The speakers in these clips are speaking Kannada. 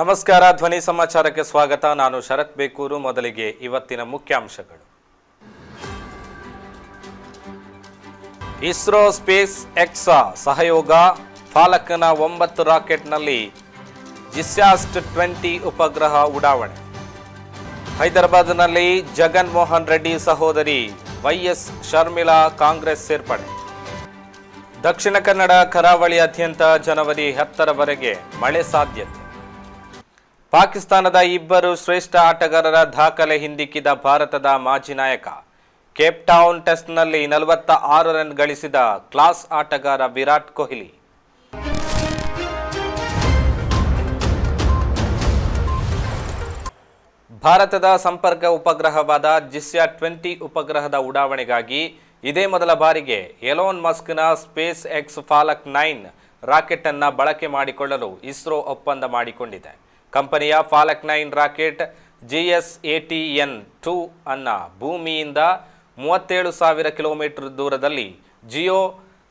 ನಮಸ್ಕಾರ, ಧ್ವನಿ ಸಮಾಚಾರಕ್ಕೆ ಸ್ವಾಗತ. ನಾನು ಶರತ್ ಬೇಕೂರು. ಮೊದಲಿಗೆ ಇವತ್ತಿನ ಮುಖ್ಯಾಂಶಗಳು. ಇಸ್ರೋ ಸ್ಪೇಸ್ ಎಕ್ಸಾ ಸಹಯೋಗ ಫಾಲಕನ ಒಂಬತ್ತು ರಾಕೆಟ್ನಲ್ಲಿ ಜಿಸ್ಯಾಸ್ಟ್ ಟ್ವೆಂಟಿ ಉಪಗ್ರಹ ಉಡಾವಣೆ. ಹೈದರಾಬಾದ್ನಲ್ಲಿ ಜಗನ್ ಮೋಹನ್ ರೆಡ್ಡಿ ಸಹೋದರಿ ವೈಎಸ್ ಶರ್ಮಿಳಾ ಕಾಂಗ್ರೆಸ್ ಸೇರ್ಪಡೆ. ದಕ್ಷಿಣ ಕನ್ನಡ ಕರಾವಳಿಯಾದ್ಯಂತ ಜನವರಿ ಹತ್ತರವರೆಗೆ ಮಳೆ ಸಾಧ್ಯತೆ. ಪಾಕಿಸ್ತಾನದ ಇಬ್ಬರು ಶ್ರೇಷ್ಠ ಆಟಗಾರರ ದಾಖಲೆ ಹಿಂದಿಕ್ಕಿದ ಭಾರತದ ಮಾಜಿ ನಾಯಕ. ಕೇಪ್ ಟೌನ್ ಟೆಸ್ಟ್ನಲ್ಲಿ ನಲವತ್ತ ಆರು ರನ್ ಗಳಿಸಿದ ಕ್ಲಾಸ್ ಆಟಗಾರ ವಿರಾಟ್ ಕೊಹ್ಲಿ. ಭಾರತದ ಸಂಪರ್ಕ ಉಪಗ್ರಹವಾದ ಜಿಸ್ಯಾ ಟ್ವೆಂಟಿ ಉಪಗ್ರಹದ ಉಡಾವಣೆಗಾಗಿ ಇದೇ ಮೊದಲ ಬಾರಿಗೆ ಎಲೋನ್ ಮಸ್ಕ್ನ SpaceX Falcon nine rocket ಅನ್ನು ಬಳಕೆ ಮಾಡಿಕೊಳ್ಳಲು ಇಸ್ರೋ ಒಪ್ಪಂದ ಮಾಡಿಕೊಂಡಿದೆ. ಕಂಪನಿಯ Falcon nine rocket T N two ಅನ್ನ ಭೂಮಿಯಿಂದ ಮೂವತ್ತೇಳು ಸಾವಿರ ಕಿಲೋಮೀಟರ್ ದೂರದಲ್ಲಿ ಜಿಯೋ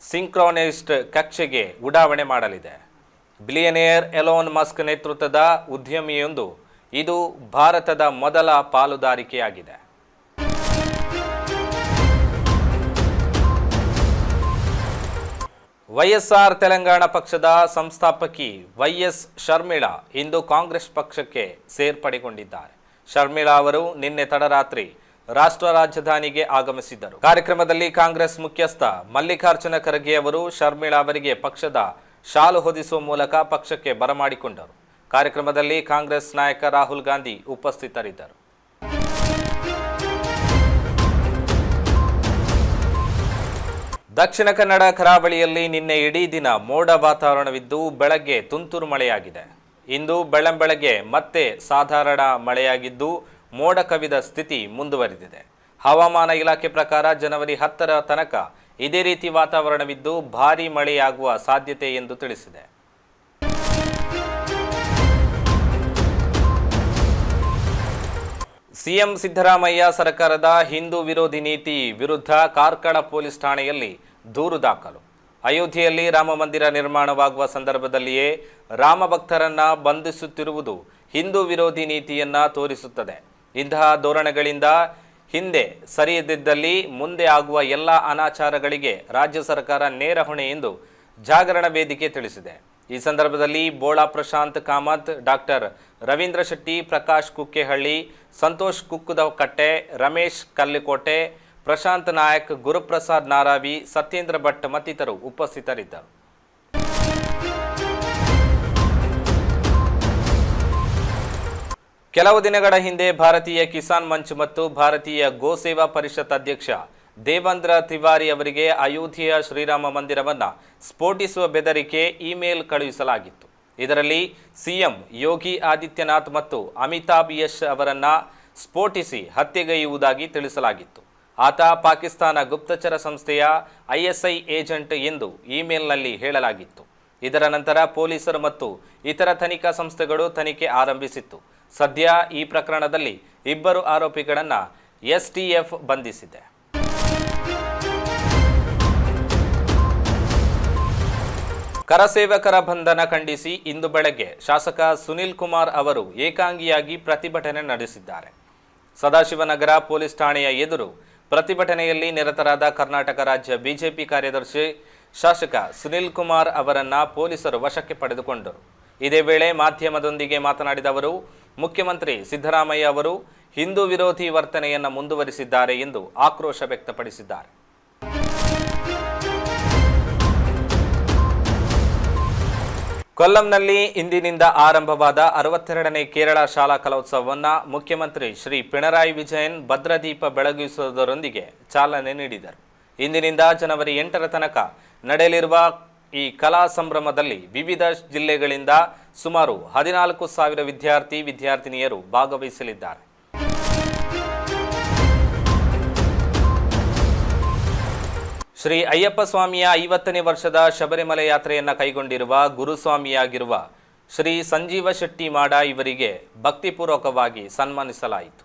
ಸಿಂಕ್ರೋನೈಸ್ಡ್ ಕಕ್ಷೆಗೆ ಉಡಾವಣೆ ಮಾಡಲಿದೆ. ಬಿಲಿಯನೇರ್ ಎಲೋನ್ ಮಸ್ಕ್ ನೇತೃತ್ವದ ಉದ್ಯಮಿಯೊಂದು, ಇದು ಭಾರತದ ಮೊದಲ ಪಾಲುದಾರಿಕೆಯಾಗಿದೆ. ವೈಎಸ್ಆರ್ ತೆಲಂಗಾಣ ಪಕ್ಷದ ಸಂಸ್ಥಾಪಕಿ ವೈಎಸ್ ಶರ್ಮಿಳಾ ಇಂದು ಕಾಂಗ್ರೆಸ್ ಪಕ್ಷಕ್ಕೆ ಸೇರ್ಪಡೆಗೊಂಡಿದ್ದಾರೆ. ಶರ್ಮಿಳಾ ಅವರು ನಿನ್ನೆ ತಡರಾತ್ರಿ ರಾಷ್ಟ್ರ ರಾಜಧಾನಿಗೆ ಆಗಮಿಸಿದ್ದರು. ಕಾರ್ಯಕ್ರಮದಲ್ಲಿ ಕಾಂಗ್ರೆಸ್ ಮುಖ್ಯಸ್ಥ ಮಲ್ಲಿಕಾರ್ಜುನ ಖರ್ಗೆ ಅವರು ಶರ್ಮಿಳಾ ಅವರಿಗೆ ಪಕ್ಷದ ಶಾಲು ಹೊದಿಸುವ ಮೂಲಕ ಪಕ್ಷಕ್ಕೆ ಬರಮಾಡಿಕೊಂಡರು. ಕಾರ್ಯಕ್ರಮದಲ್ಲಿ ಕಾಂಗ್ರೆಸ್ ನಾಯಕ ರಾಹುಲ್ ಗಾಂಧಿ ಉಪಸ್ಥಿತರಿದ್ದರು. ದಕ್ಷಿಣ ಕನ್ನಡ ಕರಾವಳಿಯಲ್ಲಿ ನಿನ್ನೆ ಇಡೀ ದಿನ ಮೋಡ ವಾತಾವರಣವಿದ್ದು ಬೆಳಗ್ಗೆ ತುಂತುರು ಮಳೆಯಾಗಿದೆ. ಇಂದು ಬೆಳ್ಳಂಬೆಳಗ್ಗೆ ಮತ್ತೆ ಸಾಧಾರಣ ಮಳೆಯಾಗಿದ್ದು ಮೋಡ ಕವಿದ ಸ್ಥಿತಿ ಮುಂದುವರಿದಿದೆ. ಹವಾಮಾನ ಇಲಾಖೆ ಪ್ರಕಾರ ಜನವರಿ ಹತ್ತರ ತನಕ ಇದೇ ರೀತಿ ವಾತಾವರಣವಿದ್ದು ಭಾರೀ ಮಳೆಯಾಗುವ ಸಾಧ್ಯತೆ ಎಂದು ತಿಳಿಸಿದೆ. ಸಿಎಂ ಸಿದ್ದರಾಮಯ್ಯ ಸರ್ಕಾರದ ಹಿಂದೂ ವಿರೋಧಿ ನೀತಿ ವಿರುದ್ಧ ಕಾರ್ಕಳ ಪೊಲೀಸ್ ಠಾಣೆಯಲ್ಲಿ ದೂರು ದಾಖಲು. ಅಯೋಧ್ಯೆಯಲ್ಲಿ ರಾಮ ಮಂದಿರ ನಿರ್ಮಾಣವಾಗುವ ಸಂದರ್ಭದಲ್ಲಿಯೇ ರಾಮ ಭಕ್ತರನ್ನ ಬಂಧಿಸುತ್ತಿರುವುದು ಹಿಂದೂ ವಿರೋಧಿ ನೀತಿಯನ್ನ ತೋರಿಸುತ್ತದೆ. ಇಂತಹ ಧೋರಣೆಗಳಿಂದ ಹಿಂದೆ ಸರಿಯದಿದ್ದಲ್ಲಿ ಮುಂದೆ ಆಗುವ ಎಲ್ಲ ಅನಾಚಾರಗಳಿಗೆ ರಾಜ್ಯ ಸರ್ಕಾರ ನೇರ ಹೊಣೆ ಎಂದು ಜಾಗರಣ ವೇದಿಕೆ ತಿಳಿಸಿದೆ. ಈ ಸಂದರ್ಭದಲ್ಲಿ ಬೋಳಾ ಪ್ರಶಾಂತ್ ಕಾಮತ್, ಡಾಕ್ಟರ್ ರವೀಂದ್ರ ಶೆಟ್ಟಿ, ಪ್ರಕಾಶ್ ಕುಕ್ಕೆಹಳ್ಳಿ, ಸಂತೋಷ್ ಕುಕ್ಕುದ ಕಟ್ಟೆ ರಮೇಶ್ ಕಲ್ಲಿಕೋಟೆ, ಪ್ರಶಾಂತ್ ನಾಯಕ್, ಗುರುಪ್ರಸಾದ್ ನಾರಾವಿ, ಸತ್ಯೇಂದ್ರ ಭಟ್ ಮತ್ತಿತರರು ಉಪಸ್ಥಿತರಿದ್ದರು. ಕೆಲವು ದಿನಗಳ ಹಿಂದೆ ಭಾರತೀಯ ಕಿಸಾನ್ ಮಂಚ್ ಮತ್ತು ಭಾರತೀಯ ಗೋಸೇವಾ ಪರಿಷತ್ ಅಧ್ಯಕ್ಷ ದೇವೇಂದ್ರ ತಿವಾರಿ ಅವರಿಗೆ ಅಯೋಧ್ಯೆಯ ಶ್ರೀರಾಮ ಮಂದಿರವನ್ನು ಸ್ಫೋಟಿಸುವ ಬೆದರಿಕೆ ಇಮೇಲ್ ಕಳುಹಿಸಲಾಗಿತ್ತು. ಇದರಲ್ಲಿ ಸಿಎಂ ಯೋಗಿ ಆದಿತ್ಯನಾಥ್ ಮತ್ತು ಅಮಿತಾಬ್ ಯಶ್ ಅವರನ್ನ ಸ್ಫೋಟಿಸಿ ಹತ್ಯೆಗೈಯುವುದಾಗಿ ತಿಳಿಸಲಾಗಿತ್ತು. ಆತ ಪಾಕಿಸ್ತಾನ ಗುಪ್ತಚರ ಸಂಸ್ಥೆಯ ಐಎಸ್ಐ ಏಜೆಂಟ್ ಎಂದು ಇಮೇಲ್ನಲ್ಲಿ ಹೇಳಲಾಗಿತ್ತು. ಇದರ ನಂತರ ಪೊಲೀಸರು ಮತ್ತು ಇತರ ತನಿಖಾ ಸಂಸ್ಥೆಗಳು ತನಿಖೆ ಆರಂಭಿಸಿತ್ತು. ಸದ್ಯ ಈ ಪ್ರಕರಣದಲ್ಲಿ ಇಬ್ಬರು ಆರೋಪಿಗಳನ್ನು ಎಸ್ಟಿಎಫ್ ಬಂಧಿಸಿದೆ. ಕರಸೇವಕರ ಬಂಧನ ಖಂಡಿಸಿ ಇಂದು ಬೆಳಗ್ಗೆ ಶಾಸಕ ಸುನಿಲ್ ಕುಮಾರ್ ಅವರು ಏಕಾಂಗಿಯಾಗಿ ಪ್ರತಿಭಟನೆ ನಡೆಸಿದ್ದಾರೆ. ಸದಾಶಿವನಗರ ಪೊಲೀಸ್ ಠಾಣೆಯ ಎದುರು ಪ್ರತಿಭಟನೆಯಲ್ಲಿ ನಿರತರಾದ ಕರ್ನಾಟಕ ರಾಜ್ಯ ಬಿಜೆಪಿ ಕಾರ್ಯದರ್ಶಿ ಶಾಸಕ ಸುನಿಲ್ ಕುಮಾರ್ ಅವರನ್ನ ಪೊಲೀಸರು ವಶಕ್ಕೆ ಪಡೆದುಕೊಂಡರು. ಇದೇ ವೇಳೆ ಮಾಧ್ಯಮದೊಂದಿಗೆ ಮಾತನಾಡಿದ ಅವರು, ಮುಖ್ಯಮಂತ್ರಿ ಸಿದ್ದರಾಮಯ್ಯ ಅವರು ಹಿಂದೂ ವಿರೋಧಿ ವರ್ತನೆಯನ್ನು ಮುಂದುವರಿಸಿದ್ದಾರೆ ಎಂದು ಆಕ್ರೋಶ ವ್ಯಕ್ತಪಡಿಸಿದ್ದಾರೆ. ಕೊಲ್ಲಂನಲ್ಲಿ ಇಂದಿನಿಂದ ಆರಂಭವಾದ ಅರವತ್ತೆರಡನೇ ಕೇರಳ ಶಾಲಾ ಕಲೋತ್ಸವವನ್ನು ಮುಖ್ಯಮಂತ್ರಿ ಶ್ರೀ ಪಿಣರಾಯಿ ವಿಜಯನ್ ಭದ್ರದೀಪ ಬೆಳಗಿಸುವುದರೊಂದಿಗೆ ಚಾಲನೆ ನೀಡಿದರು. ಇಂದಿನಿಂದ ಜನವರಿ ಎಂಟರ ತನಕ ನಡೆಯಲಿರುವ ಈ ಕಲಾ ಸಂಭ್ರಮದಲ್ಲಿ ವಿವಿಧ ಜಿಲ್ಲೆಗಳಿಂದ ಸುಮಾರು ಹದಿನಾಲ್ಕು ಸಾವಿರ ವಿದ್ಯಾರ್ಥಿ, ವಿದ್ಯಾರ್ಥಿನಿಯರು ಭಾಗವಹಿಸಲಿದ್ದಾರೆ. ಶ್ರೀ ಅಯ್ಯಪ್ಪ ಸ್ವಾಮಿಯ ಐವತ್ತನೇ ವರ್ಷದ ಶಬರಿಮಲೆ ಯಾತ್ರೆಯನ್ನು ಕೈಗೊಂಡಿರುವ ಗುರುಸ್ವಾಮಿಯಾಗಿರುವ ಶ್ರೀ ಸಂಜೀವ ಶೆಟ್ಟಿ ಮಾಡ ಇವರಿಗೆ ಭಕ್ತಿಪೂರ್ವಕವಾಗಿ ಸನ್ಮಾನಿಸಲಾಯಿತು.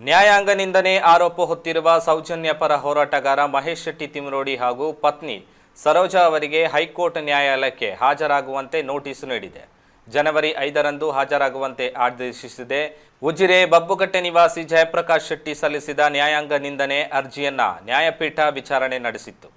ನ್ಯಾಯಾಂಗ ನಿಂದನೆ ಆರೋಪ ಹೊತ್ತಿರುವ ಸೌಜನ್ಯ ಪರ ಹೋರಾಟಗಾರ ಮಹೇಶ್ ಶೆಟ್ಟಿ ತಿಮರೋಡಿ ಹಾಗೂ ಪತ್ನಿ ಸರೋಜಾ ಅವರಿಗೆ ಹೈಕೋರ್ಟ್ ನ್ಯಾಯಾಲಯಕ್ಕೆ ಹಾಜರಾಗುವಂತೆ ನೋಟಿಸ್ ನೀಡಿದೆ. ಜನವರಿ ಐದರಂದು ಹಾಜರಾಗುವಂತೆ ಆದೇಶಿಸಿದೆ. ಉಜಿರೆ ಬಬ್ಬುಗಟ್ಟೆ ನಿವಾಸಿ ಜಯಪ್ರಕಾಶ್ ಶೆಟ್ಟಿ ಸಲ್ಲಿಸಿದ ನ್ಯಾಯಾಂಗ ನಿಂದನೆ ಅರ್ಜಿಯನ್ನ ನ್ಯಾಯಪೀಠ ವಿಚಾರಣೆ ನಡೆಸಿತ್ತು.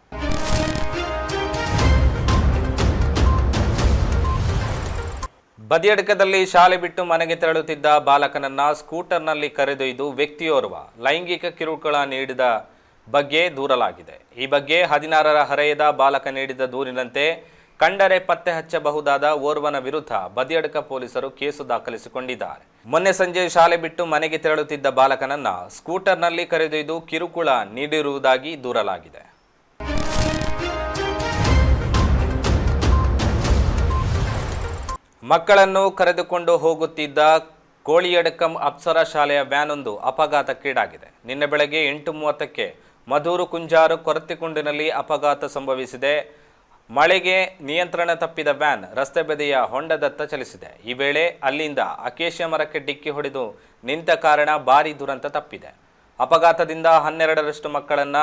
ಬದಿಯಡಕದಲ್ಲಿ ಶಾಲೆ ಬಿಟ್ಟು ಮನೆಗೆ ತೆರಳುತ್ತಿದ್ದ ಬಾಲಕನನ್ನ ಸ್ಕೂಟರ್ನಲ್ಲಿ ಕರೆದೊಯ್ದು ವ್ಯಕ್ತಿಯೋರ್ವ ಲೈಂಗಿಕ ಕಿರುಕುಳ ನೀಡಿದ ಬಗ್ಗೆ ದೂರಲಾಗಿದೆ. ಈ ಬಗ್ಗೆ ಹದಿನಾರರ ಹರೆಯದ ಬಾಲಕ ನೀಡಿದ ದೂರಿನಂತೆ ಕಂಡರೆ ಪತ್ತೆ ಹಚ್ಚಬಹುದಾದ ಓರ್ವನ ವಿರುದ್ಧ ಬದಿಯಡ್ಕ ಪೊಲೀಸರು ಕೇಸು ದಾಖಲಿಸಿಕೊಂಡಿದ್ದಾರೆ. ಮೊನ್ನೆ ಸಂಜೆ ಶಾಲೆ ಬಿಟ್ಟು ಮನೆಗೆ ತೆರಳುತ್ತಿದ್ದ ಬಾಲಕನನ್ನ ಸ್ಕೂಟರ್ನಲ್ಲಿ ಕರೆದೊಯ್ದು ಕಿರುಕುಳ ನೀಡಿರುವುದಾಗಿ ದೂರಲಾಗಿದೆ. ಮಕ್ಕಳನ್ನು ಕರೆದುಕೊಂಡು ಹೋಗುತ್ತಿದ್ದ ಕೋಳಿಯಡಕಂ ಅಪ್ಸರ ಶಾಲೆಯ ವ್ಯಾನೊಂದು ಅಪಘಾತಕ್ಕೀಡಾಗಿದೆ. ನಿನ್ನೆ ಬೆಳಗ್ಗೆ ಎಂಟು ಮೂವತ್ತಕ್ಕೆ ಮಧೂರು ಕುಂಜಾರು ಕೊರತಿಕುಂಡಿನಲ್ಲಿ ಅಪಘಾತ ಸಂಭವಿಸಿದೆ. ಮಳೆಗೆ ನಿಯಂತ್ರಣ ತಪ್ಪಿದ ವ್ಯಾನ್ ರಸ್ತೆ ಬದಿಯ ಹೊಂಡದತ್ತ ಚಲಿಸಿದೆ. ಈ ವೇಳೆ ಅಲ್ಲಿಂದ ಅಕೇಶ ಮರಕ್ಕೆ ಡಿಕ್ಕಿ ಹೊಡೆದು ನಿಂತ ಕಾರಣ ಭಾರೀ ದುರಂತ ತಪ್ಪಿದೆ. ಅಪಘಾತದಿಂದ ಹನ್ನೆರಡರಷ್ಟು ಮಕ್ಕಳನ್ನ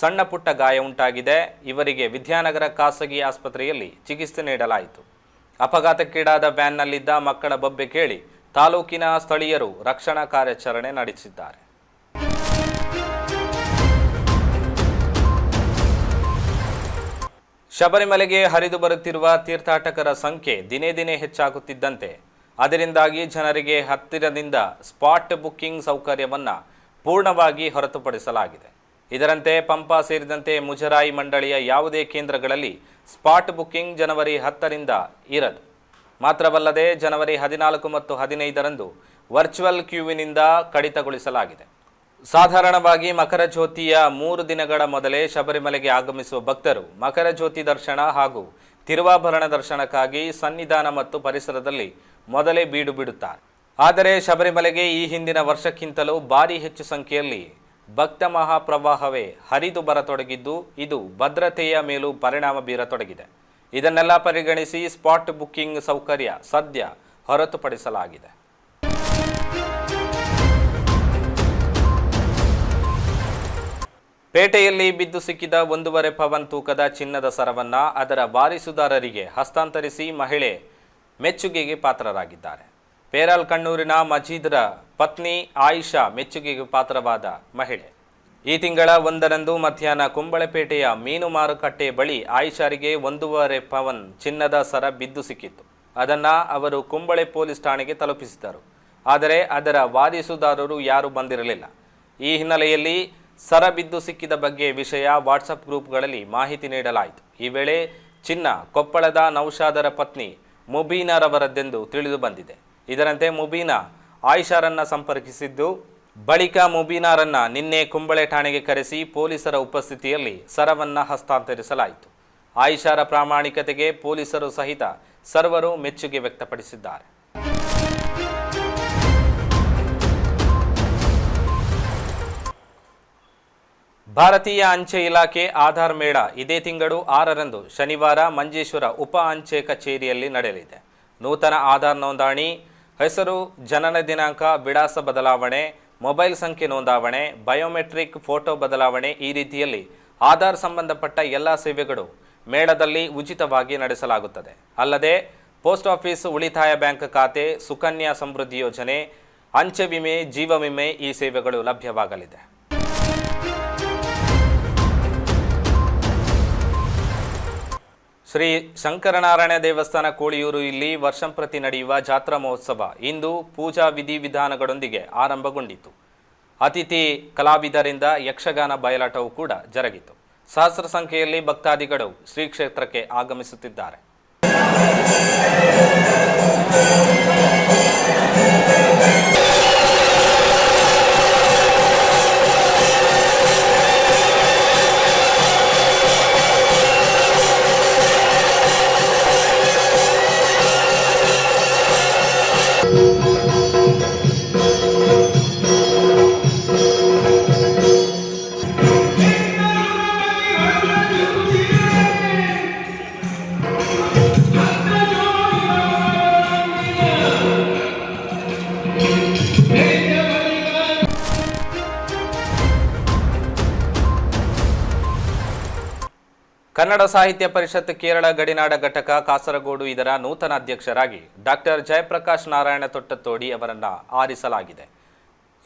ಸಣ್ಣ ಪುಟ್ಟ ಗಾಯ ಉಂಟಾಗಿದೆ. ಇವರಿಗೆ ವಿದ್ಯಾನಗರ ಖಾಸಗಿ ಆಸ್ಪತ್ರೆಯಲ್ಲಿ ಚಿಕಿತ್ಸೆ ನೀಡಲಾಯಿತು. ಅಪಘಾತಕ್ಕೀಡಾದ ವ್ಯಾನ್ನಲ್ಲಿದ್ದ ಮಕ್ಕಳ ಬಬ್ಬೆ ಕೇಳಿ ತಾಲೂಕಿನ ಸ್ಥಳೀಯರು ರಕ್ಷಣಾ ಕಾರ್ಯಾಚರಣೆ ನಡೆಸಿದ್ದಾರೆ. ಶಬರಿಮಲೆಗೆ ಹರಿದು ಬರುತ್ತಿರುವ ತೀರ್ಥಾಟಕರ ಸಂಖ್ಯೆ ದಿನೇ ದಿನೇ ಹೆಚ್ಚಾಗುತ್ತಿದ್ದಂತೆ. ಅದರಿಂದಾಗಿ ಜನರಿಗೆ ಹತ್ತಿರದಿಂದ ಸ್ಪಾಟ್ ಬುಕ್ಕಿಂಗ್ ಸೌಕರ್ಯವನ್ನು ಪೂರ್ಣವಾಗಿ ಹೊರತುಪಡಿಸಲಾಗಿದೆ. ಇದರಂತೆ ಪಂಪಾ ಸೇರಿದಂತೆ ಮುಜರಾಯಿ ಮಂಡಳಿಯ ಯಾವುದೇ ಕೇಂದ್ರಗಳಲ್ಲಿ ಸ್ಪಾಟ್ ಬುಕ್ಕಿಂಗ್ ಜನವರಿ ಹತ್ತರಿಂದ ಇರದು. ಮಾತ್ರವಲ್ಲದೆ ಜನವರಿ ಹದಿನಾಲ್ಕು ಮತ್ತು ಹದಿನೈದರಂದು ವರ್ಚುವಲ್ ಕ್ಯೂವಿನಿಂದ ಕಡಿತಗೊಳಿಸಲಾಗಿದೆ. ಸಾಧಾರಣವಾಗಿ ಮಕರ ಜ್ಯೋತಿಯ ಮೂರು ದಿನಗಳ ಮೊದಲೇ ಶಬರಿಮಲೆಗೆ ಆಗಮಿಸುವ ಭಕ್ತರು ಮಕರ ಜ್ಯೋತಿ ದರ್ಶನ ಹಾಗೂ ತಿರುವಾಭರಣ ದರ್ಶನಕ್ಕಾಗಿ ಸನ್ನಿಧಾನ ಮತ್ತು ಪರಿಸರದಲ್ಲಿ ಮೊದಲೇ ಬೀಡು ಬಿಡುತ್ತಾರೆ. ಆದರೆ ಶಬರಿಮಲೆಗೆ ಈ ಹಿಂದಿನ ವರ್ಷಕ್ಕಿಂತಲೂ ಭಾರಿ ಹೆಚ್ಚು ಸಂಖ್ಯೆಯಲ್ಲಿ ಭಕ್ತ ಮಹಾಪ್ರವಾಹವೇ ಹರಿದು ಬರತೊಡಗಿದ್ದು, ಇದು ಭದ್ರತೆಯ ಮೇಲೂ ಪರಿಣಾಮ ಬೀರತೊಡಗಿದೆ. ಇದನ್ನೆಲ್ಲ ಪರಿಗಣಿಸಿ ಸ್ಪಾಟ್ ಬುಕ್ಕಿಂಗ್ ಸೌಕರ್ಯ ಸದ್ಯ ಹೊರತುಪಡಿಸಲಾಗಿದೆ. ಪೇಟೆಯಲ್ಲಿ ಬಿದ್ದು ಸಿಕ್ಕಿದ ಒಂದೂವರೆ ಪವನ್ ತೂಕದ ಚಿನ್ನದ ಸರವನ್ನ ಅದರ ವಾರಿಸುದಾರರಿಗೆ ಹಸ್ತಾಂತರಿಸಿ ಮಹಿಳೆ ಮೆಚ್ಚುಗೆಗೆ ಪಾತ್ರರಾಗಿದ್ದಾರೆ. ಪೇರಾಲ್ ಕಣ್ಣೂರಿನ ಮಜೀದ್ರ ಪತ್ನಿ ಆಯಿಷಾ ಮೆಚ್ಚುಗೆಗೆ ಪಾತ್ರವಾದ ಮಹಿಳೆ. ಈ ತಿಂಗಳ ಒಂದರಂದು ಮಧ್ಯಾಹ್ನ ಕುಂಬಳಪೇಟೆಯ ಮೀನು ಮಾರುಕಟ್ಟೆ ಬಳಿ ಆಯಿಷಾರಿಗೆ ಒಂದೂವರೆ ಪವನ್ ಚಿನ್ನದ ಸರ ಬಿದ್ದು ಸಿಕ್ಕಿತ್ತು. ಅದನ್ನು ಅವರು ಕುಂಬಳೆ ಪೊಲೀಸ್ ಠಾಣೆಗೆ ತಲುಪಿಸಿದರು ಆದರೆ ಅದರ ವಾರಿಸುದಾರರು ಯಾರೂ ಬಂದಿರಲಿಲ್ಲ. ಈ ಹಿನ್ನೆಲೆಯಲ್ಲಿ ಸರ ಬಿದ್ದು ಸಿಕ್ಕಿದ ಬಗ್ಗೆ ವಿಷಯ ವಾಟ್ಸಪ್ ಗ್ರೂಪ್ಗಳಲ್ಲಿ ಮಾಹಿತಿ ನೀಡಲಾಯಿತು. ಈ ವೇಳೆ ಚಿನ್ನ, ಕೊಪ್ಪಳದ ನೌಶಾದರ ಪತ್ನಿ ಮುಬೀನಾರವರದ್ದೆಂದು ತಿಳಿದು ಬಂದಿದೆ. ಇದರಂತೆ ಮುಬೀನಾ ಆಯಿಷಾರನ್ನ ಸಂಪರ್ಕಿಸಿದ್ದು, ಬಳಿಕ ಮುಬೀನಾರನ್ನ ನಿನ್ನೆ ಕುಂಬಳೆ ಠಾಣೆಗೆ ಕರೆಸಿ ಪೊಲೀಸರ ಉಪಸ್ಥಿತಿಯಲ್ಲಿ ಸರವನ್ನ ಹಸ್ತಾಂತರಿಸಲಾಯಿತು. ಆಯಿಷಾರ ಪ್ರಾಮಾಣಿಕತೆಗೆ ಪೊಲೀಸರು ಸಹಿತ ಸರ್ವರು ಮೆಚ್ಚುಗೆ ವ್ಯಕ್ತಪಡಿಸಿದ್ದಾರೆ. ಭಾರತೀಯ ಅಂಚೆ ಇಲಾಖೆ ಆಧಾರ್ ಮೇಳ ಇದೇ ತಿಂಗಳು ಆರರಂದು ಶನಿವಾರ ಮಂಜೇಶ್ವರ ಉಪ ಅಂಚೆ ಕಚೇರಿಯಲ್ಲಿ ನಡೆಯಲಿದೆ. ನೂತನ ಆಧಾರ್ ನೋಂದಣಿ, ಹೆಸರು, ಜನನ ದಿನಾಂಕ, ವಿಳಾಸ ಬದಲಾವಣೆ, ಮೊಬೈಲ್ ಸಂಖ್ಯೆ ನೋಂದಾವಣೆ, ಬಯೋಮೆಟ್ರಿಕ್ ಫೋಟೋ ಬದಲಾವಣೆ ಈ ರೀತಿಯಲ್ಲಿ ಆಧಾರ್ ಸಂಬಂಧಪಟ್ಟ ಎಲ್ಲ ಸೇವೆಗಳು ಮೇಳದಲ್ಲಿ ಉಚಿತವಾಗಿ ನಡೆಸಲಾಗುತ್ತದೆ. ಅಲ್ಲದೆ, ಪೋಸ್ಟ್ ಆಫೀಸ್ ಉಳಿತಾಯ ಬ್ಯಾಂಕ್ ಖಾತೆ, ಸುಕನ್ಯಾ ಸಮೃದ್ಧಿ ಯೋಜನೆ, ಅಂಚೆ ವಿಮೆ, ಜೀವ ವಿಮೆ ಈ ಸೇವೆಗಳು ಲಭ್ಯವಾಗಲಿದೆ. ಶ್ರೀ ಶಂಕರನಾರಾಯಣ ದೇವಸ್ಥಾನ ಕೋಳಿಯೂರು ಇಲ್ಲಿ ವರ್ಷಂಪ್ರತಿ ನಡೆಯುವ ಜಾತ್ರಾ ಮಹೋತ್ಸವ. ಇಂದು ಪೂಜಾ ವಿಧಿವಿಧಾನಗಳೊಂದಿಗೆ ಆರಂಭಗೊಂಡಿತು. ಅತಿಥಿ ಕಲಾವಿದರಿಂದ ಯಕ್ಷಗಾನ ಬಯಲಾಟವೂ ಕೂಡ ಜರುಗಿತು. ಸಹಸ್ರ ಸಂಖ್ಯೆಯಲ್ಲಿ ಭಕ್ತಾದಿಗಳು ಶ್ರೀ ಕ್ಷೇತ್ರಕ್ಕೆ ಆಗಮಿಸುತ್ತಿದ್ದಾರೆ. ಕನ್ನಡ ಸಾಹಿತ್ಯ ಪರಿಷತ್ ಕೇರಳ ಗಡಿನಾಡ ಘಟಕ ಕಾಸರಗೋಡು ಇದರ ನೂತನ ಅಧ್ಯಕ್ಷರಾಗಿ ಡಾಕ್ಟರ್ ಜಯಪ್ರಕಾಶ್ ನಾರಾಯಣ ತೊಟ್ಟತೋಡಿ ಅವರನ್ನ ಆರಿಸಲಾಗಿದೆ.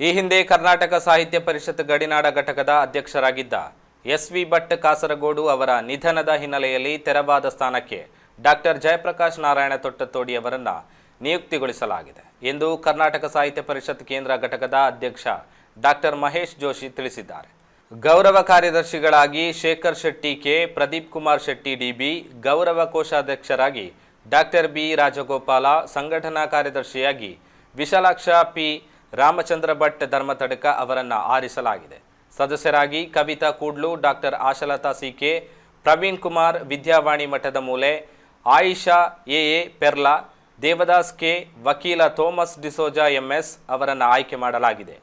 ಈ ಹಿಂದೆ ಕರ್ನಾಟಕ ಸಾಹಿತ್ಯ ಪರಿಷತ್ ಗಡಿನಾಡ ಘಟಕದ ಅಧ್ಯಕ್ಷರಾಗಿದ್ದ ಎಸ್ ವಿ ಭಟ್ ಕಾಸರಗೋಡು ಅವರ ನಿಧನದ ಹಿನ್ನೆಲೆಯಲ್ಲಿ ತೆರವಾದ ಸ್ಥಾನಕ್ಕೆ ಡಾಕ್ಟರ್ ಜಯಪ್ರಕಾಶ್ ನಾರಾಯಣ ತೊಟ್ಟತೋಡಿ ಅವರನ್ನ ನಿಯುಕ್ತಿಗೊಳಿಸಲಾಗಿದೆ ಎಂದು ಕರ್ನಾಟಕ ಸಾಹಿತ್ಯ ಪರಿಷತ್ ಕೇಂದ್ರ ಘಟಕದ ಅಧ್ಯಕ್ಷ ಡಾಕ್ಟರ್ ಮಹೇಶ್ ಜೋಶಿ ತಿಳಿಸಿದ್ದಾರೆ. ಗೌರವ ಕಾರ್ಯದರ್ಶಿಗಳಾಗಿ ಶೇಖರ್ ಶೆಟ್ಟಿ ಕೆ ಪ್ರದೀಪ್ ಕುಮಾರ್ ಶೆಟ್ಟಿ ಡಿಬಿ, ಗೌರವ ಕೋಶಾಧ್ಯಕ್ಷರಾಗಿ ಡಾಕ್ಟರ್ ಬಿ ರಾಜಗೋಪಾಲ, ಸಂಘಟನಾ ಕಾರ್ಯದರ್ಶಿಯಾಗಿ ವಿಶಾಲಾಕ್ಷ ಪಿ ರಾಮಚಂದ್ರ ಭಟ್ ಧರ್ಮತಡಕ ಅವರನ್ನು ಆರಿಸಲಾಗಿದೆ. ಸದಸ್ಯರಾಗಿ Kavitha Kudlu, doctor Ashalatha CK Praveen Kumar, Vidyavani Mathadamoole, Ayisha A A Perla, Devadas K, ವಕೀಲ ಥೋಮಸ್ ಡಿಸೋಜಾ ಎಂಎಸ್ ಅವರನ್ನು ಆಯ್ಕೆ ಮಾಡಲಾಗಿದೆ.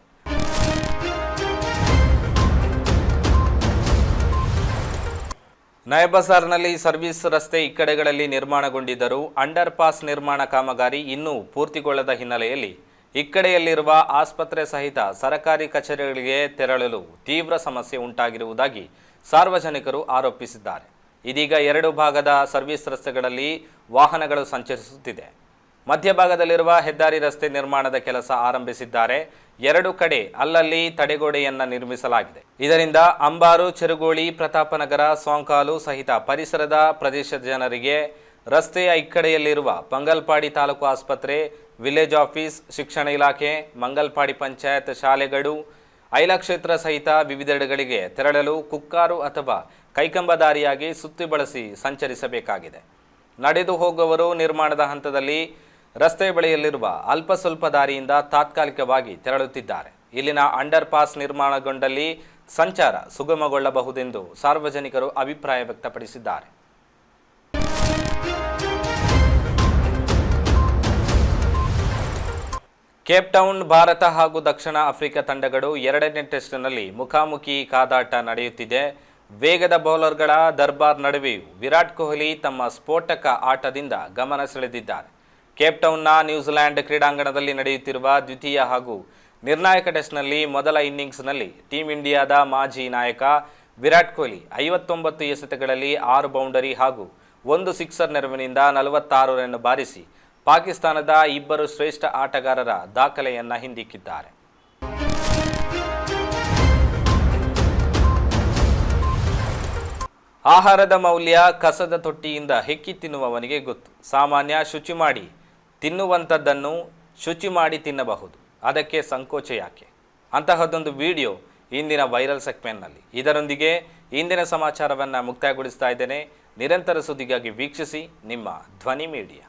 ನಯಬಜಾರ್ನಲ್ಲಿ ಸರ್ವಿಸ್ ರಸ್ತೆ ಇಕ್ಕಡೆಗಳಲ್ಲಿ ನಿರ್ಮಾಣಗೊಂಡಿದ್ದರೂ ಅಂಡರ್ ಪಾಸ್ ನಿರ್ಮಾಣ ಕಾಮಗಾರಿ ಇನ್ನೂ ಪೂರ್ತಿಗೊಳ್ಳದ ಹಿನ್ನೆಲೆಯಲ್ಲಿ ಇಕ್ಕಡೆಯಲ್ಲಿರುವ ಆಸ್ಪತ್ರೆ ಸಹಿತ ಸರಕಾರಿ ಕಚೇರಿಗಳಿಗೆ ತೆರಳಲು ತೀವ್ರ ಸಮಸ್ಯೆ ಉಂಟಾಗಿರುವುದಾಗಿ ಸಾರ್ವಜನಿಕರು ಆರೋಪಿಸಿದ್ದಾರೆ. ಇದೀಗ ಎರಡು ಭಾಗದ ಸರ್ವಿಸ್ ರಸ್ತೆಗಳಲ್ಲಿ ವಾಹನಗಳು ಸಂಚರಿಸುತ್ತಿದೆ. ಮಧ್ಯಭಾಗದಲ್ಲಿರುವ ಹೆದ್ದಾರಿ ರಸ್ತೆ ನಿರ್ಮಾಣದ ಕೆಲಸ ಆರಂಭಿಸಿದ್ದಾರೆ. ಎರಡು ಕಡೆ ಅಲ್ಲಲ್ಲಿ ತಡೆಗೋಡೆಯನ್ನ ನಿರ್ಮಿಸಲಾಗಿದೆ. ಇದರಿಂದ ಅಂಬಾರು, ಚೆರುಗೋಳಿ, ಪ್ರತಾಪನಗರ, ಸೋಂಕಾಲು ಸಹಿತ ಪರಿಸರದ ಪ್ರದೇಶದ ಜನರಿಗೆ ರಸ್ತೆಯ ಇಕ್ಕಡೆಯಲ್ಲಿರುವ ಪಂಗಲ್ಪಾಡಿ ತಾಲೂಕು ಆಸ್ಪತ್ರೆ, ವಿಲೇಜ್ ಆಫೀಸ್, ಶಿಕ್ಷಣ ಇಲಾಖೆ, ಮಂಗಲ್ಪಾಡಿ ಪಂಚಾಯತ್ ಶಾಲೆಗಳು, ಐಲ ಕ್ಷೇತ್ರ ಸಹಿತ ವಿವಿಧೆಡೆಗಳಿಗೆ ತೆರಳಲು ಕುಕ್ಕಾರು ಅಥವಾ ಕೈಕಂಬದಾರಿಯಾಗಿ ಸುತ್ತಿ ಬಳಸಿ ಸಂಚರಿಸಬೇಕಾಗಿದೆ. ನಡೆದು ಹೋಗುವವರು ನಿರ್ಮಾಣದ ಹಂತದಲ್ಲಿ ರಸ್ತೆ ಬಳಿಯಲ್ಲಿರುವ ಅಲ್ಪ ಸ್ವಲ್ಪ ದಾರಿಯಿಂದ ತಾತ್ಕಾಲಿಕವಾಗಿ ತೆರಳುತ್ತಿದ್ದಾರೆ. ಇಲ್ಲಿನ ಅಂಡರ್ ಪಾಸ್ ನಿರ್ಮಾಣಗೊಂಡಲ್ಲಿ ಸಂಚಾರ ಸುಗಮಗೊಳ್ಳಬಹುದೆಂದು ಸಾರ್ವಜನಿಕರು ಅಭಿಪ್ರಾಯ ವ್ಯಕ್ತಪಡಿಸಿದ್ದಾರೆ. ಕೇಪ್ ಟೌನ್, ಭಾರತ ಹಾಗೂ ದಕ್ಷಿಣ ಆಫ್ರಿಕಾ ತಂಡಗಳು ಎರಡನೇ ಟೆಸ್ಟ್ನಲ್ಲಿ ಮುಖಾಮುಖಿ ಕಾದಾಟ ನಡೆಯುತ್ತಿದೆ. ವೇಗದ ಬೌಲರ್ಗಳ ದರ್ಬಾರ್ ನಡುವೆಯೂ ವಿರಾಟ್ ಕೊಹ್ಲಿ ತಮ್ಮ ಸ್ಫೋಟಕ ಆಟದಿಂದ ಗಮನ ಸೆಳೆದಿದ್ದಾರೆ. ಕೇಪ್ ನ್ಯೂಜಿಲ್ಯಾಂಡ್ ಕ್ರೀಡಾಂಗಣದಲ್ಲಿ ನಡೆಯುತ್ತಿರುವ ದ್ವಿತೀಯ ಹಾಗೂ ನಿರ್ಣಾಯಕ ಟೆಸ್ಟ್ನಲ್ಲಿ ಮೊದಲ ಇನ್ನಿಂಗ್ಸ್ನಲ್ಲಿ ಟೀಂ ಇಂಡಿಯಾದ ಮಾಜಿ ನಾಯಕ ವಿರಾಟ್ ಕೊಹ್ಲಿ ಐವತ್ತೊಂಬತ್ತು ಎಸೆತಗಳಲ್ಲಿ ಆರು ಬೌಂಡರಿ ಹಾಗೂ ಒಂದು ಸಿಕ್ಸರ್ ನೆರವಿನಿಂದ ನಲವತ್ತಾರು ರನ್ ಬಾರಿಸಿ ಪಾಕಿಸ್ತಾನದ ಇಬ್ಬರು ಶ್ರೇಷ್ಠ ಆಟಗಾರರ ದಾಖಲೆಯನ್ನು ಹಿಂದಿಕ್ಕಿದ್ದಾರೆ. ಆಹಾರದ ಮೌಲ್ಯ ಕಸದ ತೊಟ್ಟಿಯಿಂದ ಹೆಕ್ಕಿ ತಿನ್ನುವವನಿಗೆ ಗೊತ್ತು. ಸಾಮಾನ್ಯ ಶುಚಿ ಮಾಡಿ. ತಿನ್ನುವಂಥದ್ದನ್ನು ಶುಚಿ ಮಾಡಿ ತಿನ್ನಬಹುದು. ಅದಕ್ಕೆ ಸಂಕೋಚ ಯಾಕೆ? ಅಂತಹದ್ದೊಂದು ವಿಡಿಯೋ ಇಂದಿನ ವೈರಲ್ ಸೆಕ್ಮೆಂಟ್ನಲ್ಲಿ ಇದರೊಂದಿಗೆ ಇಂದಿನ ಸಮಾಚಾರವನ್ನು ಮುಕ್ತಾಯಗೊಳಿಸ್ತಾ ಇದ್ದೇನೆ. ನಿರಂತರ ಸುದ್ದಿಗಾಗಿ ವೀಕ್ಷಿಸಿ ನಿಮ್ಮ ಧ್ವನಿ ಮೀಡಿಯಾ.